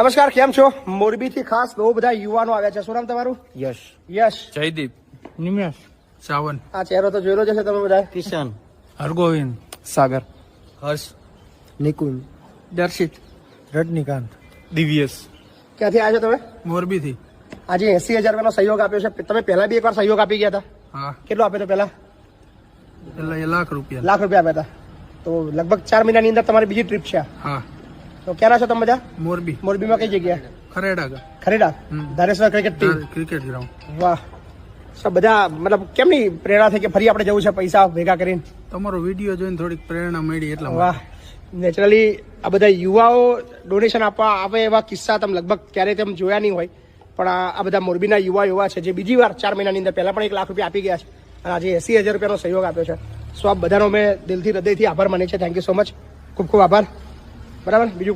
નમસ્કાર કેમ છો? મોરબીથી ખાસ બહુ બધા યુવાનો આવ્યા છે. શું નામ તમારું? યશ. યશ. જયદીપ. નિમેશ. સાવન. આ ચહેરો તો જોયેલો જ હશે તમે બધા કિશન. હરગોવિંદ. સાગર. હર્ષ. નિકુંજ. દર્શિત. રજનીકાંત. દિવ્યેશ. ક્યાંથી આવ્યા છો તમે? મોરબીથી. આજે એસી હજાર રૂપિયાનો સહયોગ આપ્યો છે. તમે પહેલા બી એકવાર સહયોગ આપી ગયા હતા? હા. કેટલો આપ્યો હતો પહેલા? લાખ રૂપિયા. લાખ રૂપિયા આપ્યા હતા. તો લગભગ ચાર મહિનાની અંદર તમારી બીજી ટ્રીપ છે હા. તો ક્યાંના છો તમે બધા? મોરબી. મોરબીમાં કઈ જગ્યા Khareda Khareda? Dhareshwar cricket team cricket ground વાહ. બધા મતલબ કેમની પ્રેરણા થઈ કે ફરી આપણે જવું છે પૈસા ભેગા કરીને? તમારો વીડિયો જોઈને થોડીક પ્રેરણા મળી એટલા વાહ. નેચરલી આ બધા યુવાઓ ડોનેશન આપવા આવે એવા કિસ્સા તમે લગભગ ક્યારેય તેમ જોયા નહીં હોય. પણ આ બધા મોરબીના યુવા એવા છે જે બીજી વાર ચાર મહિનાની અંદર પહેલાં પણ એક લાખ રૂપિયા આપી ગયા છે. અને આજે એસી હજાર રૂપિયાનો સહયોગ આપ્યો છે. સો આ બધાનો મેં દિલથી હૃદયથી આભાર માની છે થેન્ક યુ સો મચ ખૂબ ખૂબ આભાર. બરાબર? બીજું